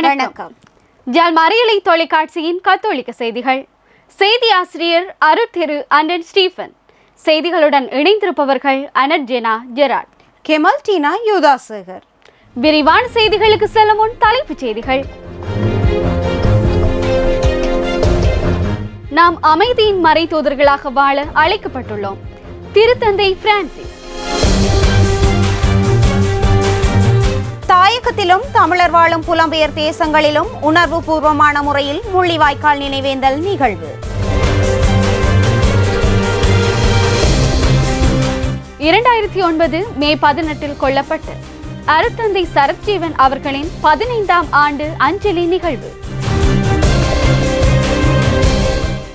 வணக்கம். ஜால் மறியலை தொலைக்காட்சியின் கத்தோலிக்க செய்திகள். செய்தி ஆசிரியர் அருட்திரு அண்டன் ஸ்டீஃபன். செய்திகளுடன் இணைந்திருப்பவர்கள் அனட் ஜெனா ஜெராட். Kemal Tina யுதாசேகர். விரிவான செய்திகளுக்கு செல்லும் முன் தலைப்புச் செய்திகள். நாம் அமைதியின் மறை தூதர்களாக வாழ அழைக்கப்பட்டுள்ளோம். திருத்தந்தை பிரான்சிஸ். தாயகத்திலும் தமிழர் வாழும் புலம்பெயர் தேசங்களிலும் உணர்வு பூர்வமான முறையில் முள்ளிவாய்க்கால் நினைவேந்தல் நிகழ்வு. இரண்டாயிரத்தி ஒன்பது மே பதினெட்டில் கொல்லப்பட்டு அருத்தந்தை சரத்ஜீவன் அவர்களின் பதினைந்தாம் ஆண்டு அஞ்சலி நிகழ்வு.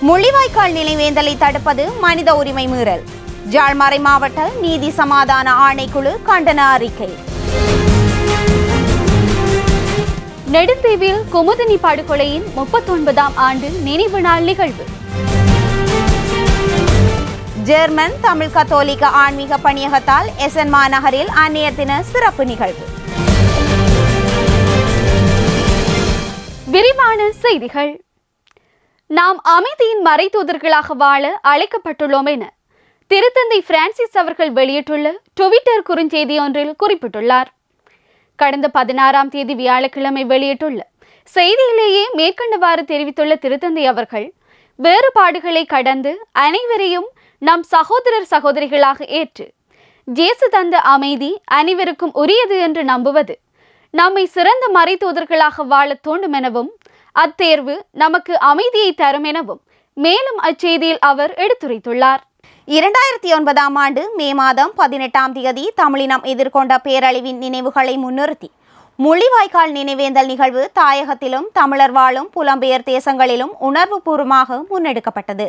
முள்ளிவாய்க்கால் நினைவேந்தலை தடுப்பது மனித உரிமை மீறல். ஜாழ்மறை மாவட்ட நீதி சமாதான ஆணைக்குழு கண்டன அறிக்கை. நெடுந்தீவில் குமுதினி படுகொலையின் முப்பத்தொன்பதாம் ஆண்டு நினைவு நாள் நிகழ்வு. ஜெர்மன் தமிழ் கத்தோலிக்க ஆன்மீக பணியகத்தால் எசன் மாநகரில் அந்நிய தின சிறப்பு நிகழ்வு. விரிவான செய்திகள். நாம் அமைதியின் மறைதூதர்களாக வாழ அழைக்கப்பட்டுள்ளோம் என திருத்தந்தை பிரான்சிஸ் அவர்கள் வெளியிட்டுள்ள ட்விட்டர் குறுஞ்செய்தி ஒன்றில் குறிப்பிட்டுள்ளார். கடந்த பதினாறாம் தேதி வியாழக்கிழமை வெளியிட்டுள்ள செய்தியிலேயே மேற்கண்டவாறு தெரிவித்துள்ள திருத்தந்தை அவர்கள் வேறுபாடுகளை கடந்து அனைவரையும் நம் சகோதரர் சகோதரிகளாக ஏற்று ஜேசு தந்த அமைதி அனைவருக்கும் உரியது என்று நம்புவது நம்மை சிறந்த மறைத்தூதர்களாக வாழ தூண்டும் எனவும் அத்தேர்வு நமக்கு அமைதியை தரும் எனவும் மேலும் அச்செய்தியில் அவர் எடுத்துரைத்துள்ளார். இரண்டாயிரத்தி ஒன்பதாம் ஆண்டு மே மாதம் பதினெட்டாம் தேதி தமிழினம் எதிர்கொண்ட பேரழிவின் நினைவுகளை முன்னிறுத்தி முள்ளிவாய்க்கால் நினைவேந்தல் நிகழ்வு தாயகத்திலும் தமிழர் வாழும் புலம்பெயர் தேசங்களிலும் உணர்வுபூர்வமாக முன்னெடுக்கப்பட்டது.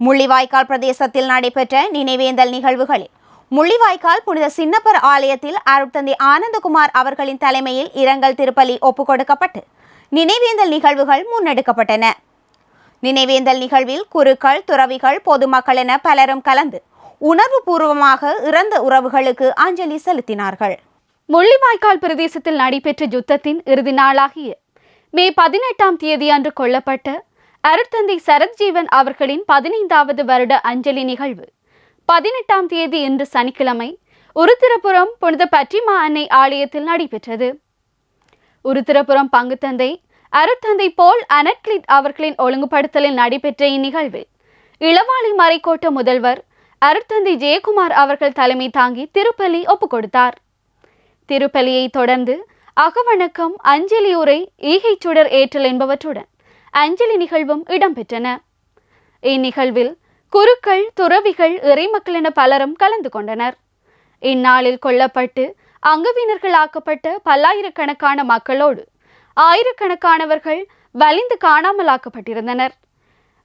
முள்ளிவாய்க்கால் பிரதேசத்தில் நடைபெற்ற நினைவேந்தல் நிகழ்வுகளில் முள்ளிவாய்க்கால் புனித சின்னப்பர் ஆலயத்தில் அருட்தந்தை ஆனந்தகுமார் அவர்களின் தலைமையில் இரங்கல் திருப்பலி ஒப்புக்கொடுக்கப்பட்டு நினைவேந்தல் நிகழ்வுகள் முன்னெடுக்கப்பட்டன. நினைவேந்தல் நிகழ்வில் குருக்கள் துறவிகள் பொதுமக்கள் என பலரும் கலந்து உணர்வுபூர்வமாக இறந்த உறவுகளுக்கு அஞ்சலி செலுத்தினார்கள். முள்ளிவாய்க்கால் பிரதேசத்தில் நடைபெற்ற யுத்தத்தின் இறுதி நாளாகிய மே பதினெட்டாம் தேதி அன்று கொல்லப்பட்ட அருட்தந்தை சரத்ஜீவன் அவர்களின் பதினைந்தாவது வருட அஞ்சலி நிகழ்வு. பதினெட்டாம் தேதி இன்று சனிக்கிழமை உருத்திரபுரம் புனித பற்றிமா அன்னை ஆலயத்தில் நடைபெற்றது. உருத்திரபுரம் பங்குத்தந்தை அருட்தந்தை போல் அனட்கிளிட் அவர்களின் ஒழுங்குபடுத்தலில் நடைபெற்ற இந்நிகழ்வில் இளவாலை மறைக்கோட்ட முதல்வர் அருட்தந்தை ஜெயக்குமார் அவர்கள் தலைமை தாங்கி திருப்பலி ஒப்புக்கொடுத்தார். திருப்பலியை தொடர்ந்து அகவணக்கம் அஞ்சலி உரை ஈகைச் சுடர் ஏற்றல் என்பவற்றுடன் அஞ்சலி நிகழ்வும் இடம்பெற்றன. இந்நிகழ்வில் குருக்கள் துறவிகள் இறைமக்கள் என பலரும் கலந்து கொண்டனர். இந்நாளில் கொல்லப்பட்டு அங்கவீனர்களாக்கப்பட்ட பல்லாயிரக்கணக்கான மக்களோடு ஆயிரக்கணக்கானவர்கள் வலிந்து காணாமலாக்கப்பட்டிருந்தனர்.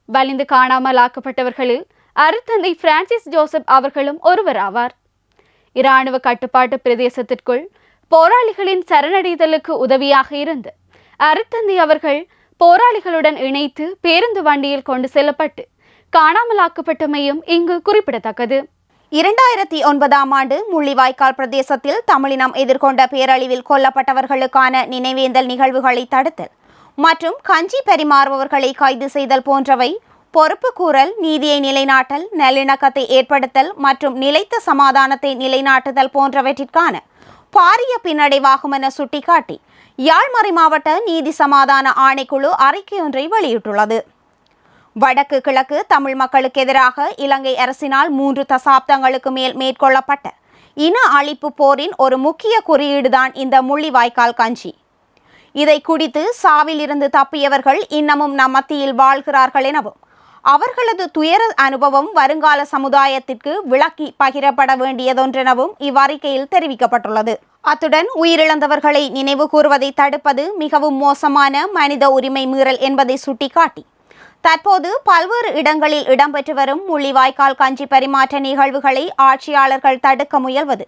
வலிந்து காணாமலாக்கப்பட்டவர்களில் அருத்தந்தை பிரான்சிஸ் ஜோசப் அவர்களும் ஒருவர் ஆவார். இராணுவ கட்டுப்பாட்டு பிரதேசத்திற்குள் போராளிகளின் சரணடைதலுக்கு உதவியாக இருந்து அருத்தந்தை அவர்கள் போராளிகளுடன் இணைத்து பேருந்து வண்டியில் கொண்டு செல்லப்பட்டு காணாமலாக்கப்பட்டமையும் இங்கு குறிப்பிடத்தக்கது. இரண்டாயிரத்தி ஒன்பதாம் ஆண்டு முள்ளிவாய்க்கால் பிரதேசத்தில் தமிழினம் எதிர்கொண்ட பேரழிவில் கொல்லப்பட்டவர்களுக்கான நினைவேந்தல் நிகழ்வுகளை தடுத்தல் மற்றும் கஞ்சி பரிமாறுபவர்களை கைது செய்தல் போன்றவை பொறுப்பு கூறல் நீதியை நிலைநாட்டல் நல்லிணக்கத்தை ஏற்படுத்தல் மற்றும் நிலைத்த சமாதானத்தை நிலைநாட்டுதல் போன்றவற்றிற்கான பாரிய பின்னடைவாகும் என சுட்டிக்காட்டி யாழ்மறை மாவட்ட நீதி சமாதான ஆணைக்குழு அறிக்கையொன்றை வெளியிட்டுள்ளது. வடக்கு கிழக்கு தமிழ் மக்களுக்கு எதிராக இலங்கை அரசினால் மூன்று தசாப்தங்களுக்கு மேல் மேற்கொள்ளப்பட்ட இன அழிப்பு போரின் ஒரு முக்கிய குறியீடுதான் இந்த முள்ளிவாய்க்கால் கஞ்சி. இதை குடித்து சாவிலிருந்து தப்பியவர்கள் இன்னமும் நம் மத்தியில் வாழ்கிறார்கள் எனவும் அவர்களது துயர அனுபவம் வருங்கால சமுதாயத்திற்கு விளக்கி பகிரப்பட வேண்டியதொன்றெனவும் இவ்வறிக்கையில் தெரிவிக்கப்பட்டுள்ளது. அத்துடன் உயிரிழந்தவர்களை நினைவு கூறுவதை தடுப்பது மிகவும் மோசமான மனித உரிமை மீறல் என்பதை சுட்டிக்காட்டி தற்போது பல்வேறு இடங்களில் இடம்பெற்று வரும் முள்ளிவாய்க்கால் கஞ்சி பரிமாற்ற நிகழ்வுகளை ஆட்சியாளர்கள் தடுக்க முயல்வது.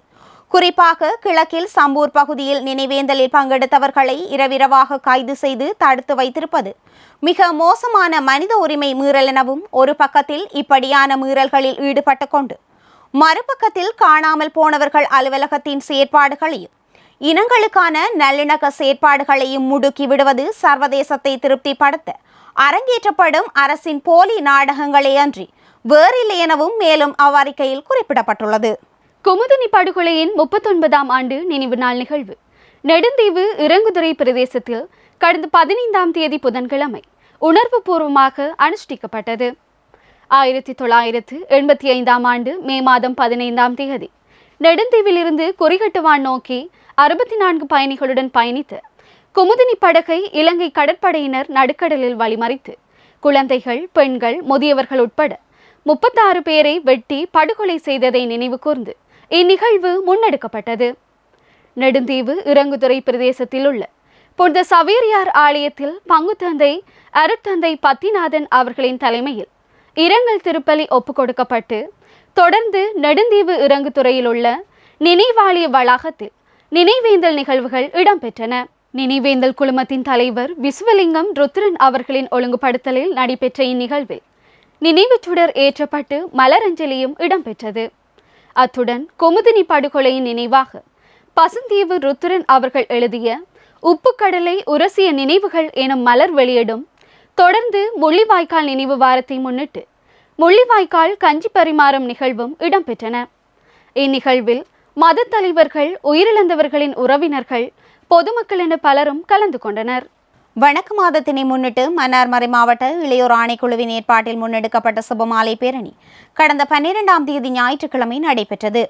குறிப்பாக கிழக்கில் சம்பூர் பகுதியில் நினைவேந்தலில் பங்கெடுத்தவர்களை இரவிரவாக கைது செய்து தடுத்து வைத்திருப்பது. மிக மோசமான மனித உரிமை மீறல் எனவும் ஒரு பக்கத்தில் இப்படியான மீறல்களில் ஈடுபட்டு கொண்டு. மறுபக்கத்தில் காணாமல் போனவர்கள் அலுவலகத்தின் செயற்பாடுகளையும் இனங்களுக்கான நல்லிணக்க செயற்பாடுகளையும் முடுக்கி விடுவது சர்வதேசத்தை திருப்திப்படுத்த அரங்கேற்றப்படும் அரசின் போலி நாடகங்களே அன்றி வேறில்லை எனவும் மேலும் அவ்வறிக்கையில் குறிப்பிடப்பட்டுள்ளது. குமுதினி படுகொலையின் முப்பத்தொன்பதாம் ஆண்டு நினைவு நாள் நிகழ்வு. நெடுந்தீவு இறங்குதுறை பிரதேசத்தில் கடந்த பதினைந்தாம் தேதி புதன்கிழமை உணர்வுபூர்வமாக அனுஷ்டிக்கப்பட்டது. ஆயிரத்தி தொள்ளாயிரத்து எண்பத்தி ஐந்தாம் ஆண்டு மே மாதம் பதினைந்தாம் தேதி நெடுந்தீவிலிருந்து குறிகட்டுவான் நோக்கி அறுபத்தி நான்கு பயணிகளுடன் பயணித்து குமுதினி படகை இலங்கை கடற்படையினர் நடுக்கடலில் வழிமறித்து குழந்தைகள் பெண்கள் முதியவர்கள் உட்பட முப்பத்தாறு பேரை வெட்டி படுகொலை செய்ததை நினைவு கூர்ந்து இந்நிகழ்வு முன்னெடுக்கப்பட்டது. நெடுந்தீவு இறங்குதுறை பிரதேசத்தில் உள்ள புனித சவேரியார் ஆலயத்தில் பங்குத்தந்தை அருட்தந்தை பத்திநாதன் அவர்களின் தலைமையில் இரங்கல் திருப்பலி ஒப்புக்கொடுக்கப்பட்டு தொடர்ந்து நெடுந்தீவு இறங்குதுறையில் உள்ள நினைவாலய வளாகத்தில் நினைவேந்தல் நிகழ்வுகள் இடம்பெற்றன. நினைவேந்தல் குழுமத்தின் தலைவர் விஸ்வலிங்கம் ருத்ரன் அவர்களின் ஒழுங்குபடுத்தலில் நடைபெற்ற இந்நிகழ்வில் நினைவுச்சுடர் ஏற்றப்பட்டு மலரஞ்சலியும் இடம்பெற்றது. அத்துடன் குமுதினி படுகொலையின் நினைவாக பசுந்தீவு ருத்ரன் அவர்கள் எழுதிய உப்புக்கடலை உரசிய நினைவுகள் எனும் மலர் வெளியிடும். தொடர்ந்து முள்ளிவாய்க்கால் நினைவு வாரத்தை முன்னிட்டு முள்ளிவாய்க்கால் கஞ்சி பரிமாறும் நிகழ்வும் இடம்பெற்றன. இந்நிகழ்வில் மத தலைவர்கள் உயிரிழந்தவர்களின் உறவினர்கள் பொதுமக்கள் என பலரும் கலந்து கொண்டனர். வணக்க மாதத்தினை முன்னிட்டு மன்னார்மறை மாவட்ட இளையோர் ஆணைக்குழுவின் ஏற்பாட்டில் முன்னெடுக்கப்பட்ட சுபமாலை பேரணி கடந்த பன்னிரெண்டாம் தேதி ஞாயிற்றுக்கிழமை நடைபெற்றது.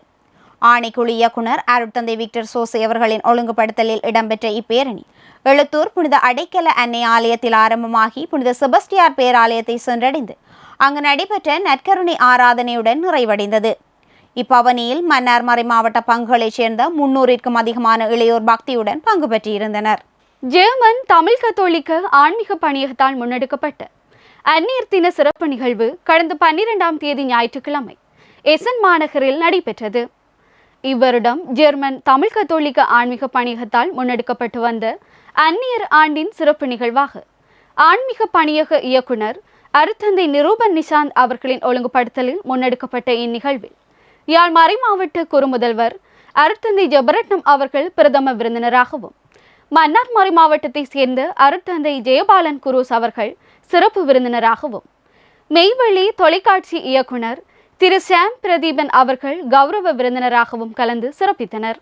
ஆணைக்குழு இயக்குனர் அருட்தந்தை விக்டர் சோசி அவர்களின் ஒழுங்குபடுத்தலில் இடம்பெற்ற இப்பேரணி எழுத்தூர் புனித அடைக்கல அன்னை ஆலயத்தில் ஆரம்பமாகி புனித செபஸ்டியார் பேராலயத்தை சென்றடைந்து அங்கு நடைபெற்ற நற்கருணை ஆராதனையுடன் நிறைவடைந்தது. இப்பவனியில் மன்னார்மறை மாவட்ட பங்குகளைச் சேர்ந்த முன்னூறிற்கும் அதிகமான இளையோர் பக்தியுடன் பங்கு பெற்றிருந்தனர். ஜெர்மன் தமிழ் கத்தோலிக்க ஆன்மீக பணியகத்தால் முன்னெடுக்கப்பட்ட அந்நியர் தின சிறப்பு நிகழ்வு கடந்த பன்னிரெண்டாம் தேதி ஞாயிற்றுக்கிழமை எசன் மாநகரில் நடைபெற்றது. இவ்வருடம் ஜெர்மன் தமிழ் கத்தோலிக்க ஆன்மீக பணியகத்தால் முன்னெடுக்கப்பட்டு வந்த அந்நியர் ஆண்டின் சிறப்பு நிகழ்வாக ஆன்மீக பணியக இயக்குனர் அருத்தந்தை நிரூபன் நிஷாந்த் அவர்களின் ஒழுங்குபடுத்தலில் முன்னெடுக்கப்பட்ட இந்நிகழ்வில் யாழ் மறைமாவட்ட குறுமுதல்வர் அருத்தந்தி ஜெபரட்னம் அவர்கள் பிரதம விருந்தினராகவும் மன்னார் மறை மாவட்டத்தை சேர்ந்த அருட்தந்தை ஜெயபாலன் குரூஸ் அவர்கள் சிறப்பு விருந்தினராகவும் மெய்வழி தொலைக்காட்சி இயக்குனர் திரு சாம் பிரதீபன் அவர்கள் கௌரவ விருந்தினராகவும் கலந்து சிறப்பித்தனர்.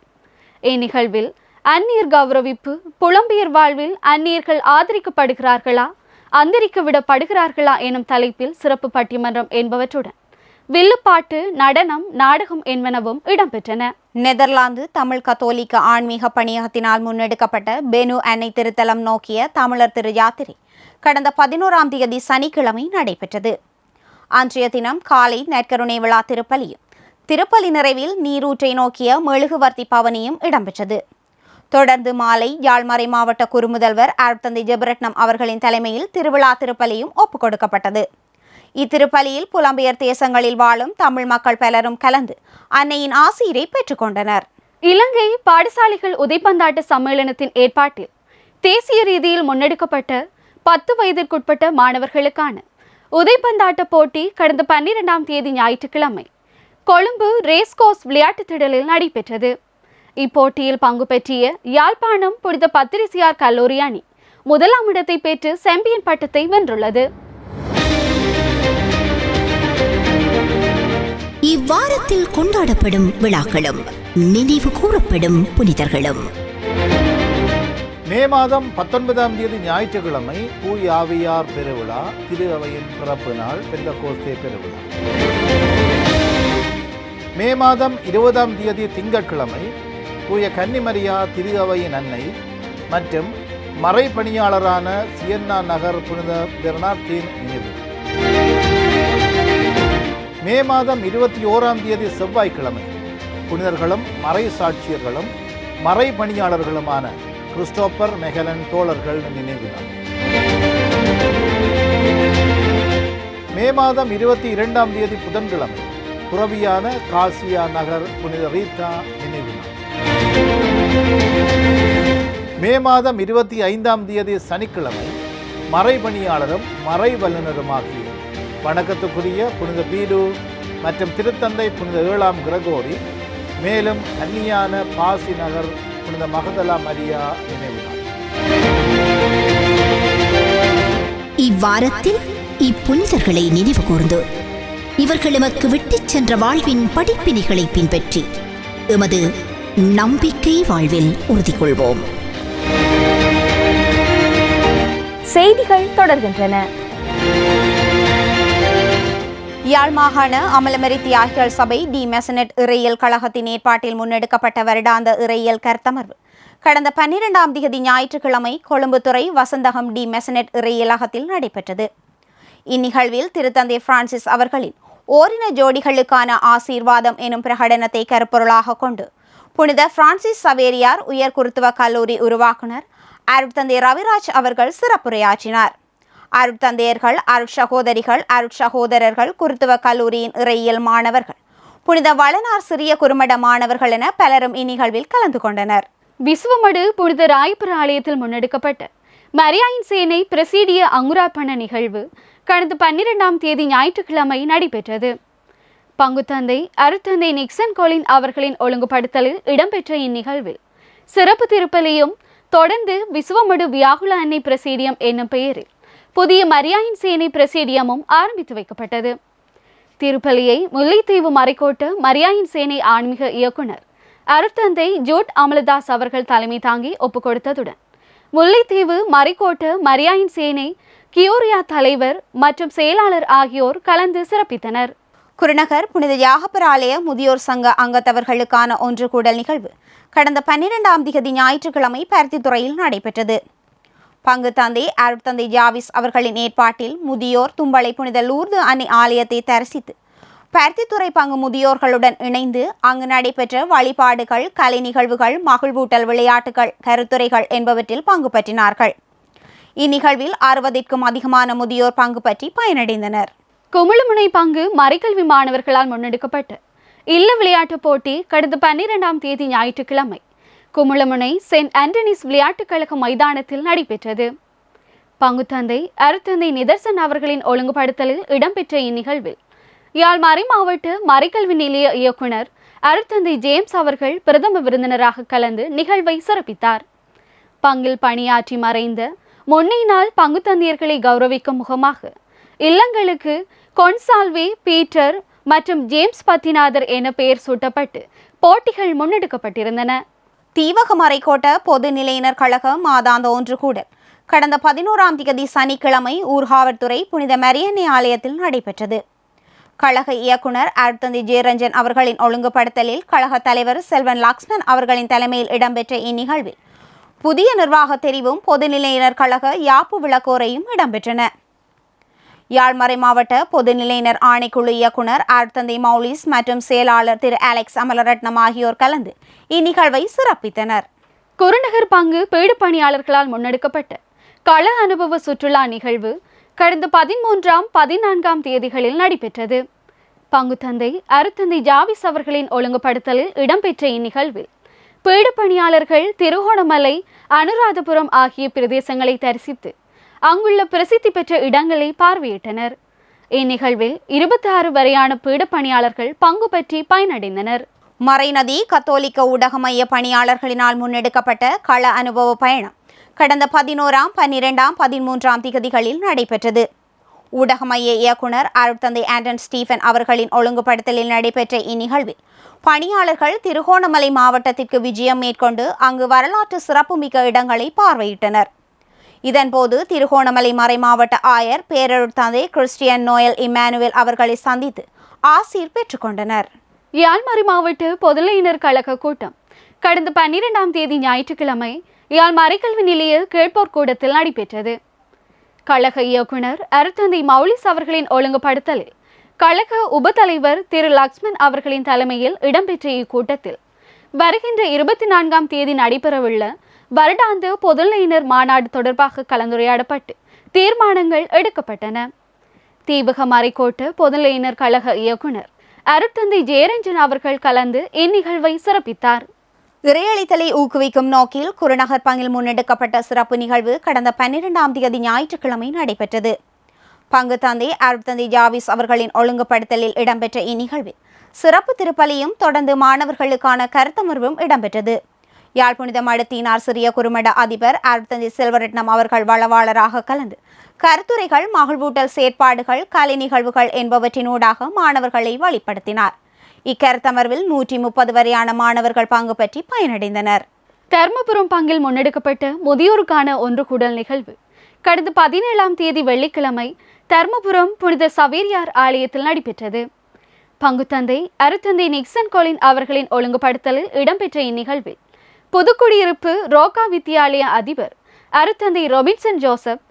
இந்நிகழ்வில் அந்நீர் கௌரவிப்பு புலம்பெயர் வாழ்வில் அந்நியர்கள் ஆதரிக்கப்படுகிறார்களா அந்தரிக்க விடப்படுகிறார்களா எனும் தலைப்பில் சிறப்பு பட்டிமன்றம் என்பவற்றுடன் வில்லுப்பாட்டு நடனம் நாடகம் என்பனவும் இடம்பெற்றன. நெதர்லாந்து தமிழ் கத்தோலிக்க ஆன்மீக பணியகத்தினால் முன்னெடுக்கப்பட்ட பெனு அன்னை திருத்தலம் நோக்கிய தமிழர் திரு யாத்திரை கடந்த பதினோராம் தேதி சனிக்கிழமை நடைபெற்றது. அன்றைய தினம் காலை நற்கருணை விழா திருப்பலியும் திருப்பலி நிறைவில் நீரூற்றை நோக்கிய மெழுகுவர்த்தி பவனியும் இடம்பெற்றது. தொடர்ந்து மாலை யாழ்மறை மாவட்ட குறுமுதல்வர் அருட்தந்தை ஜெபரட்னம் அவர்களின் தலைமையில் திருவிழா திருப்பலியும் ஒப்புக்கொடுக்கப்பட்டது. இத்திருப்பலியில் புலம்பெயர் தேசங்களில் வாழும் தமிழ் மக்கள் பலரும் கலந்து அன்னையின் ஆசிரியரை பெற்றுக்கொண்டனர். இலங்கை பாடசாலைகள் உதைப்பந்தாட்ட சம்மேளனத்தின் ஏற்பாட்டில் தேசிய ரீதியில் முன்னெடுக்கப்பட்ட பத்து வயதிற்குட்பட்ட மாணவர்களுக்கான உதைப்பந்தாட்ட போட்டி கடந்த பன்னிரெண்டாம் தேதி ஞாயிற்றுக்கிழமை கொழும்பு ரேஸ்கோஸ் விளையாட்டுத் திடலில் நடைபெற்றது. இப்போட்டியில் பங்கு பெற்றிய யாழ்ப்பாணம் புனித பத்திரிசியார் கல்லூரி அணி முதலாம் இடத்தை பெற்று செம்பியன் பட்டத்தை வென்றுள்ளது. இவ்வாரத்தில் கொண்டாடப்படும் விழாக்களும் நினைவு கூறப்படும் புனிதர்களும். மே மாதம் பத்தொன்பதாம் தேதி ஞாயிற்றுக்கிழமை தூய் ஆவியார் பெருவிழா திரு அவையின் பிறப்பு நாள் பெந்த கோஸ்தே பெருவிழா. மே மாதம் இருபதாம் தேதி திங்கட்கிழமை தூய கன்னிமரியா திரு அவையின் அன்னை மற்றும் மறைப்பணியாளரான சியன்னா நகர் புனித பெர்னார்டின் நினைவு. மே மாதம் இருபத்தி ஓராம் தேதி செவ்வாய்க்கிழமை. புனிதர்களும் மறை சாட்சியர்களும் மறை பணியாளர்களுமான கிறிஸ்டோபர் மெகலன் தோழர்கள் நினைவு நாள் மே மாதம் இருபத்தி இரண்டாம் தேதி புதன்கிழமை துறவியான காசியா நகர் புனித ரீதா நினைவு நாள் மே மாதம் இருபத்தி ஐந்தாம் தேதி சனிக்கிழமை மறைபணியாளரும் மறை வல்லுநருமாகிய வணக்கத்துக்குரிய புனித பீடு மற்றும் திருத்தந்தை புனித ஏழாம் கிரகோரி மேலும் அந்நியான பாசி நகர் புனித மகதலா மரியா நினைவு இவ்வாரத்தில் இப்புனிதர்களை நினைவு கூர்ந்து இவர்கள் எமக்கு விட்டுச் சென்ற வாழ்வின் படிப்பினைகளை பின்பற்றி எமது நம்பிக்கை வாழ்வில் உறுதி கொள்வோம் செய்திகள் தொடர்கின்றன. யாழ் மாகாண அமலமரி தியாகிகள் சபை டி மெசனட் இறையியல் கழகத்தின் ஏற்பாட்டில் முன்னெடுக்கப்பட்ட வருடாந்த இறையியல் கருத்தமர்வு. கடந்த பன்னிரெண்டாம் திகதி ஞாயிற்றுக்கிழமை கொழும்புத்துறை வசந்தகம் டி மெசனட் இறையியலகத்தில் நடைபெற்றது. இந்நிகழ்வில் திருத்தந்தை பிரான்சிஸ் அவர்களின் ஓரின ஜோடிகளுக்கான ஆசீர்வாதம் எனும் பிரகடனத்தை கருப்பொருளாக கொண்டு புனித பிரான்சிஸ் சவேரியார் உயர் குருத்துவ கல்லூரி உருவாக்குனர். அருட்தந்தை ரவிராஜ் அவர்கள் சிறப்புரையாற்றினார். அருட்தந்தையர்கள் அருட்சகோதரிகள் அருட்சகோதரர்கள் குருத்துவ கல்லூரியின் இறையியல் மாணவர்கள். புனித வளனார் சிறிய குறுமட மாணவர்கள் என பலரும் இந்நிகழ்வில் கலந்து கொண்டனர். விசுவமடு புனித ராயபுர ஆலயத்தில் முன்னெடுக்கப்பட்ட மரியாயின் சேனை பிரசீடிய அங்குராப்பண நிகழ்வு கடந்த பன்னிரெண்டாம் தேதி ஞாயிற்றுக்கிழமை நடைபெற்றது. பங்குத்தந்தை அருத்தந்தை நிக்சன் கோலின் அவர்களின் ஒழுங்குபடுத்தலில் இடம்பெற்ற இந்நிகழ்வில் சிறப்பு திருப்பலியும் தொடர்ந்து விசுவமடு வியாகுல அன்னை பிரசீடியம் என்னும் பெயரில் புதிய மரியாயின் சேனை பிரசீடியமும் ஆரம்பித்து வைக்கப்பட்டது. திருப்பலியை முல்லைத்தீவு மறைக்கோட்டு மரியாயின் சேனை ஆன்மீக இயக்குனர் அருத்தந்தை ஜோட் அமலதாஸ் அவர்கள் தலைமை தாங்கி ஒப்புக் கொடுத்ததுடன் முல்லைத்தீவு மறைக்கோட்டு மரியாயின் சேனை கியோரியா தலைவர் மற்றும் செயலாளர் ஆகியோர் கலந்து சிறப்பித்தனர். குருநகர் புனித யாகபராலய ஆலய முதியோர் சங்க அங்கத்தவர்களுக்கான ஒன்று கூடல் நிகழ்வு கடந்த பன்னிரெண்டாம் திகதி ஞாயிற்றுக்கிழமை பருத்தித்துறையில் நடைபெற்றது. பங்கு தந்தை அருட்தந்தை ஜாவிஸ் அவர்களின் ஏற்பாட்டில் முதியோர் தும்பளை புனித லூர்து அன்னை ஆலயத்தை தரிசித்து பருத்தித்துறை பங்கு முதியோர்களுடன் இணைந்து அங்கு நடைபெற்ற வழிபாடுகள் கலை நிகழ்வுகள் மகிழ்வூட்டல் விளையாட்டுகள் கருத்துரைகள் என்பவற்றில் பங்கு பற்றினார்கள். இந்நிகழ்வில் அறுபதிற்கும் அதிகமான முதியோர் பங்கு பற்றி பயனடைந்தனர். குமிழுமுனை பங்கு மறைக்கல்வி மாணவர்களால் முன்னெடுக்கப்பட்டு இல்ல விளையாட்டுப் போட்டி கடந்த பன்னிரெண்டாம் தேதி ஞாயிற்றுக்கிழமை. குமுளமுனை சென்ட் ஆண்டனிஸ் விளையாட்டுக் கழக மைதானத்தில் நடைபெற்றது. பங்குத்தந்தை அருத்தந்தை நிதர்சன் அவர்களின் ஒழுங்குபடுத்தலில் இடம்பெற்ற இந்நிகழ்வில் யாழ் மறை மாவட்ட மறைக்கல்வி நிலைய இயக்குனர் அருத்தந்தை ஜேம்ஸ் அவர்கள் பிரதம விருந்தினராக கலந்து நிகழ்வை சிறப்பித்தார். பங்கில் பணியாற்றி மறைந்த முன்னை நாள் பங்குத்தந்தையர்களை கௌரவிக்கும் முகமாக இல்லங்களுக்கு கொன்சால்வே பீட்டர் மற்றும் ஜேம்ஸ் பத்திநாதர் என பெயர் சூட்டப்பட்டு போட்டிகள் முன்னெடுக்கப்பட்டிருந்தன. தீவக கோட்ட பொது நிலையினர் கழக மாதாந்த ஒன்று கூடல் கடந்த பதினோராம் தேதி சனிக்கிழமை ஊர்காவற்துறை புனித மரியன்னை ஆலயத்தில் நடைபெற்றது. கழக இயக்குனர் அர்த்தந்தி ஜெயரஞ்சன் அவர்களின் ஒழுங்குபடுத்தலில் கழக தலைவர் செல்வன் லக்ஷ்மன் அவர்களின் தலைமையில் இடம்பெற்ற இந்நிகழ்வில் புதிய நிர்வாக தெரிவும் பொதுநிலையினர் கழக யாப்பு விளக்கோரையும் இடம்பெற்றன. யாழ்மறை மாவட்ட பொதுநிலையினர் ஆணைக்குழு இயக்குனர் அருத்தந்தை மௌலிஸ் மற்றும் செயலாளர் திரு அலெக்ஸ் அமலரட்னம் ஆகியோர் கலந்து இந்நிகழ்வை சிறப்பித்தனர். குருநகர் பங்கு பீடு பணியாளர்களால் முன்னெடுக்கப்பட்ட கள அனுபவ சுற்றுலா நிகழ்வு கடந்த பதிமூன்றாம் பதினான்காம் தேதிகளில் நடைபெற்றது. பங்குத்தந்தை அருத்தந்தை ஜாவிஸ் அவர்களின் ஒழுங்குபடுத்தலில் இடம்பெற்ற இந்நிகழ்வில் பீடு பணியாளர்கள் திருகோணமலை அனுராதபுரம் ஆகிய பிரதேசங்களை தரிசித்து அங்குள்ள பிரசித்தி பெற்ற இடங்களை பார்வையிட்டனர். இந்நிகழ்வில் இருபத்தி ஆறு வரையான பீட பணியாளர்கள் பங்கு பற்றி பயனடைந்தனர். மறைநதி கத்தோலிக்க ஊடக மைய பணியாளர்களினால் முன்னெடுக்கப்பட்ட கள அனுபவ பயணம் கடந்த பதினோராம் பன்னிரெண்டாம் பதிமூன்றாம் திகதிகளில் நடைபெற்றது. ஊடக மைய இயக்குனர் அருட்தந்தை ஆண்டன் ஸ்டீஃபன் அவர்களின் ஒழுங்குபடுத்தலில் நடைபெற்ற இந்நிகழ்வில் பணியாளர்கள் திருகோணமலை மாவட்டத்திற்கு விஜயம் மேற்கொண்டு அங்கு வரலாற்று சிறப்புமிக்க இடங்களை பார்வையிட்டனர். இதன்போது திருகோணமலை மறைமாவட்ட ஆயர் பேரருட் தந்தை கிறிஸ்டியன் நோயல் இமானுவேல் அவர்களை சந்தித்து ஆசீர் பெற்றுக்கொண்டனர் யாழ்மறை மாவட்ட பொதுளையினர் கழக கூட்டம். கடந்த பன்னிரெண்டாம் தேதி ஞாயிற்றுக்கிழமை யாழ் மறைக்கல்வி நிலைய கேட்போர் கூடத்தில் நடைபெற்றது. கழக இயக்குனர் அருத்தந்தை மௌலிஸ் அவர்களின் ஒழுங்குபடுத்தலில் கழக உபதலைவர் திரு லக்ஷ்மன் அவர்களின் தலைமையில் இடம்பெற்ற இக்கூட்டத்தில் வருகின்ற இருபத்தி நான்காம் தேதி நடைபெறவுள்ள வருடாந்த பொதுநிலையினர் மாநாடு தொடர்பாக கலந்துரையாடப்பட்டு தீர்மானங்கள் எடுக்கப்பட்டன. தீபக மறைக்கோட்டு பொதுநிலையினர் கழக இயக்குனர் அருட்தந்தை ஜெயரஞ்சன் அவர்கள் கலந்து இந்நிகழ்வை சிறப்பித்தார். இறையளித்தலை ஊக்குவிக்கும் நோக்கில் குருநகர் பங்கில் முன்னெடுக்கப்பட்ட சிறப்பு நிகழ்வு கடந்த பன்னிரெண்டாம் தேதி ஞாயிற்றுக்கிழமை நடைபெற்றது. பங்கு தந்தை அருட்தந்தை ஜாவிஸ் அவர்களின் ஒழுங்குபடுத்தலில் இடம்பெற்ற இந்நிகழ்வில் சிறப்பு திருப்பலியும் தொடர்ந்து மாணவர்களுக்கான கருத்தமர்வும் இடம்பெற்றது. யாழ் புனித மடத்தினார் சிறிய குறுமட அதிபர் அருத்தந்தி செல்வரட்னம் அவர்கள் வளவாளராக கலந்து. கருத்துரைகள் மகிழ்வூட்டல் செயற்பாடுகள் கலை நிகழ்வுகள் என்பவற்றினூடாக மாணவர்களை வழிப்படுத்தினார். இக்கருத்தமர்வில் நூற்றி முப்பது வரையான மாணவர்கள் பங்கு பற்றி பயனடைந்தனர். தர்மபுரம் பங்கில் முன்னெடுக்கப்பட்ட முதியோருக்கான ஒன்று கூடல் நிகழ்வு. கடந்த பதினேழாம் தேதி வெள்ளிக்கிழமை தர்மபுரம் புனித சவேரியார் ஆலயத்தில் நடைபெற்றது. பங்குத்தந்தை அருத்தந்தை நிக்சன் கோலின் அவர்களின் ஒழுங்குபடுத்தலில் இடம்பெற்ற இந்நிகழ்வில் புதுக்குடியிருப்பு ரோகா வித்தியாலய அதிபர் அருத்தந்தை ரொபின்சன் ஜோசப்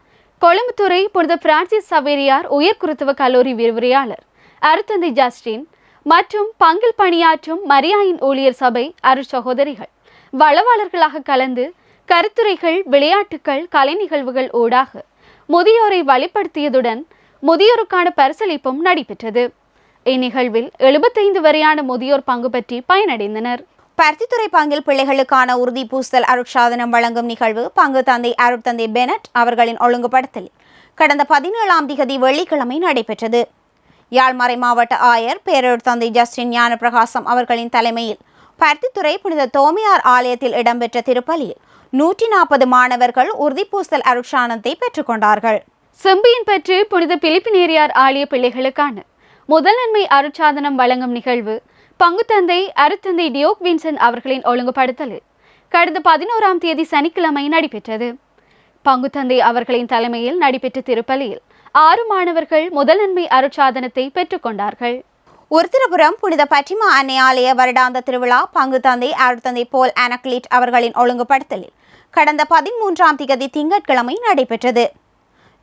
கொழும்புத்துறை புனித பிரான்சிஸ் சவேரியார் உயர்குருத்துவ கல்லூரி விரிவுரையாளர் அருத்தந்தை ஜஸ்டின் மற்றும் பங்கில் பணியாற்றும் மரியாயின் ஊழியர் சபை அருட்சகோதரிகள் வளவாளர்களாக கலந்து கருத்துரைகள் விளையாட்டுகள் கலை நிகழ்வுகள் ஊடாக முதியோரை வழிப்படுத்தியதுடன் முதியோருக்கான பரிசளிப்பும் நடைபெற்றது. இந்நிகழ்வில் எழுபத்தைந்து வரையான முதியோர் பங்கு பற்றி பயனடைந்தனர். பருத்தித்துறை பங்கில் பிள்ளைகளுக்கான உறுதி பூசல் அருட்சாதனம் வழங்கும் நிகழ்வு பங்கு தந்தை அருட்தந்தை பெனட் அவர்களின் ஒழுங்குபடுத்தலில். கடந்த பதினேழாம் திகதி வெள்ளிக்கிழமை நடைபெற்றது. யாழ்மறை மாவட்ட ஆயர் பேரூர் தந்தை ஜஸ்டின் ஞானப்பிரகாசம் அவர்களின் தலைமையில் பருத்தித்துறை புனித தோமியார் ஆலயத்தில் இடம்பெற்ற திருப்பலியில் நூற்றி நாற்பது மாணவர்கள் உறுதிப்பூசல் அருட்சானத்தை பெற்றுக்கொண்டார்கள் செம்பியின் பெற்று புனித பிலிப்பினேரியார் ஆலய பிள்ளைகளுக்கான முதல் நன்மை அருட்சாதனம் வழங்கும் நிகழ்வு பங்குத்தந்தை அருத்தந்தை டியோக் வின்சன் அவர்களின் ஒழுங்குபடுத்தலில் கடந்த பதினோராம் தேதி சனிக்கிழமை நடைபெற்றது. பங்குத்தந்தை அவர்களின் தலைமையில் நடைபெற்ற திருப்பலியில் ஆறு மாணவர்கள் முதலன்மை அருட்சாதனத்தை பெற்றுக்கொண்டார்கள் உருத்திரபுரம் புனித பற்றிமா அன்னை ஆலய வருடாந்த திருவிழா பங்கு தந்தை அருட்தந்தை போல் அனக்லிட் அவர்களின் ஒழுங்குபடுத்தலில் கடந்த பதிமூன்றாம் திகதி திங்கட்கிழமை நடைபெற்றது.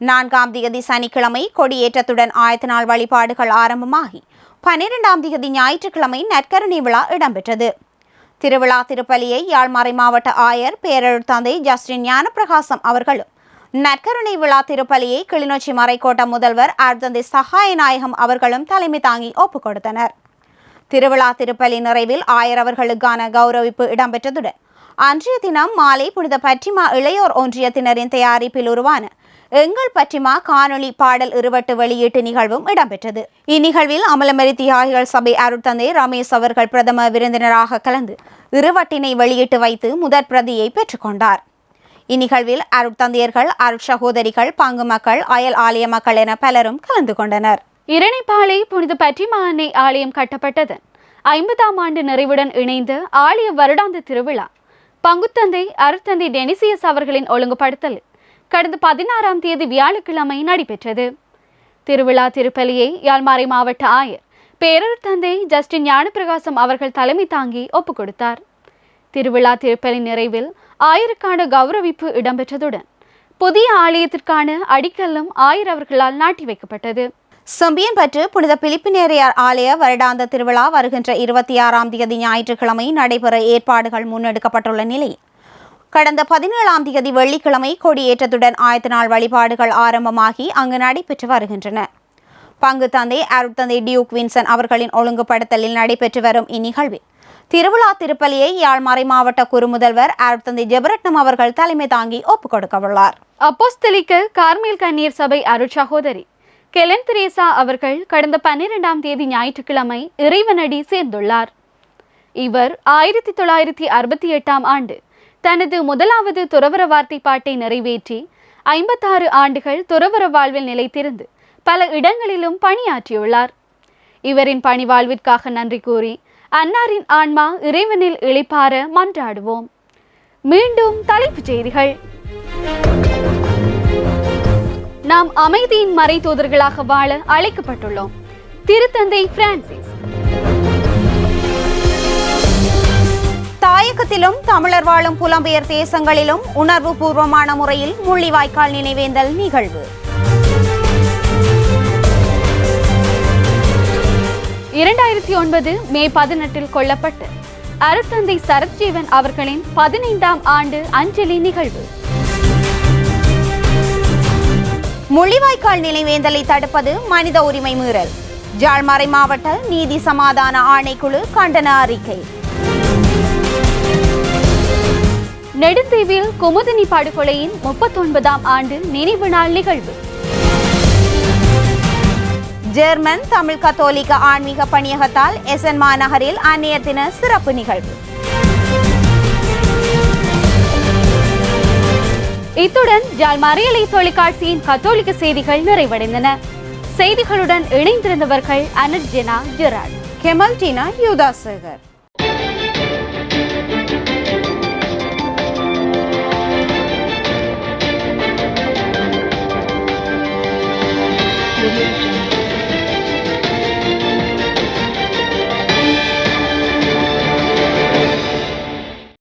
நான்காம் திகதி சனிக்கிழமை கொடியேற்றத்துடன் ஆயத்த நாள் வழிபாடுகள் ஆரம்பமாகி பன்னிரெண்டாம் தேதி ஞாயிற்றுக்கிழமை நற்கருணை விழா இடம்பெற்றது. திருவிழா திருப்பலியை யாழ்மறை மாவட்ட ஆயர் பேரருட் தந்தை ஜஸ்டின் ஞானப்பிரகாசம் அவர்களும் நற்கருணை விழா திருப்பலியை கிளிநொச்சி மறைக்கோட்ட முதல்வர் அர்த்தந்தை சகாயநாயகம் அவர்களும் தலைமை தாங்கி ஒப்புக் கொடுத்தனர். திருவிழா திருப்பலி நிறைவில் ஆயர் அவர்களுக்கான கௌரவிப்பு இடம்பெற்றதுடன் அன்றைய தினம் மாலை புனித பற்றிமா இளையோர் ஒன்றியத்தினரின் தயாரிப்பில் உருவான எங்கள் பற்றிமா காணொளி பாடல் இருவட்டு வெளியீட்டு நிகழ்வும் இடம்பெற்றது. இந்நிகழ்வில் அமலமரி தியாகிகள் சபை அருட்தந்தை ரமேஷ் அவர்கள் பிரதம விருந்தினராக கலந்து இருவட்டினை வெளியிட்டு வைத்து முதற் பிரதியை பெற்றுக்கொண்டார் இந்நிகழ்வில் அருட்தந்தையர்கள் அருட்சகோதரிகள் பங்கு மக்கள் அயல் ஆலய மக்கள் என பலரும் கலந்து கொண்டனர். இரணைப்பாலை புனித பற்றிமா அன்னை ஆலயம் கட்டப்பட்டதன் ஐம்பதாம் ஆண்டு நிறைவுடன் இணைந்து ஆலய வருடாந்த திருவிழா. பங்குத்தந்தை அருத்தந்தை டெனிசியஸ் அவர்களின் ஒழுங்குபடுத்தலில் கடந்த பதினாறாம் தேதி வியாழக்கிழமை நடைபெற்றது. திருவிழா திருப்பலியை யாழ்மாறை மாவட்ட ஆயர் பேரர் தந்தை ஜஸ்டின் ஞானப்பிரகாசம் அவர்கள் தலைமை தாங்கி ஒப்புக் கொடுத்தார். திருவிழா திருப்பலி நிறைவில் ஆயருக்கான கௌரவிப்பு இடம்பெற்றதுடன் புதிய ஆலயத்திற்கான அடிக்கல்லும் ஆயர் அவர்களால் நாட்டி வைக்கப்பட்டது. செம்பியன்பற்று புனித பிலிப்பினேரியார் ஆலய வருடாந்த திருவிழா வருகின்ற இருபத்தி ஆறாம் தேதி ஞாயிற்றுக்கிழமை நடைபெற ஏற்பாடுகள் முன்னெடுக்கப்பட்டுள்ள நிலையில் கடந்த பதினேழாம் தேதி வெள்ளிக்கிழமை கொடியேற்றத்துடன் ஆயத்த நாள் வழிபாடுகள் ஆரம்பமாகி அங்கு நடைபெற்று வருகின்றன. பங்கு தந்தை அருட்தந்தை டியூக் வின்சன் அவர்களின் ஒழுங்குபடுத்தலில் நடைபெற்று வரும் இந்நிகழ்வில் திருவிழா திருப்பலியை யாழ் மறை மாவட்ட குறுமுதல்வர் அருட்தந்தை ஜெபரட்னம் அவர்கள் தலைமை தாங்கி ஒப்புக் கொடுக்கவுள்ளார் அப்போஸ்தலிக்க கார்மேல் கண்ணீர் சபை அருட்சகோதரி கெலன் திரேசா அவர்கள் கடந்த பன்னிரெண்டாம் தேதி ஞாயிற்றுக்கிழமை இறைவனடி சேர்ந்துள்ளார். இவர் ஆயிரத்தி தொள்ளாயிரத்தி அறுபத்தி எட்டாம் ஆண்டு தனது முதலாவது துறவர வார்த்தை பாட்டை நிறைவேற்றி ஐம்பத்தாறு ஆண்டுகள் துறவர வாழ்வில் நிலைத்திருந்து பல இடங்களிலும் பணியாற்றியுள்ளார். இவரின் பணி வாழ்விற்காக நன்றி கூறி அன்னாரின் ஆன்மா இறைவனில் இழைப்பார மன்றாடுவோம். மீண்டும் தலைப்புச் செய்திகள். நாம் அமைதியின் மறை தூதர்களாக வாழ அழைக்கப்பட்டுள்ளோம். திருத்தந்தை பிரான்சிஸ். தமிழர் வாழும் புலம்பெயர் தேசங்களிலும் உணர்வு பூர்வமான முறையில் முள்ளிவாய்க்கால் நினைவேந்தல் நிகழ்வு. இரண்டாயிரத்தி ஒன்பது மே பதினெட்டில் கொல்லப்பட்ட அருத்தந்தை சரத்ஜீவன் அவர்களின் பதினைந்தாம் ஆண்டு அஞ்சலி நிகழ்வு. முள்ளிவாய்க்கால் நினைவேந்தலை தடுப்பது மனித உரிமை மீறல். ஜாழ்மறை மாவட்ட நீதி சமாதான ஆணைக்குழு கண்டன அறிக்கை. நெடுந்தீவில் குமுதினி படுகொலையின் முப்பத்தொன்பதாம் ஆண்டு நினைவு நாள் நிகழ்வு. ஜெர்மன் தமிழ் கத்தோலிக்க ஆன்மீக பணியகத்தால் எசன் மாநகரில் அந்நிய தின சிறப்பு நிகழ்வு. இத்துடன் ஜால் மறியலை தொலைக்காட்சியின் கத்தோலிக்க செய்திகள் நிறைவடைந்தன. செய்திகளுடன் இணைந்திருந்தவர்கள் Anujana Gerard. Kemal Tina Yudhasekar.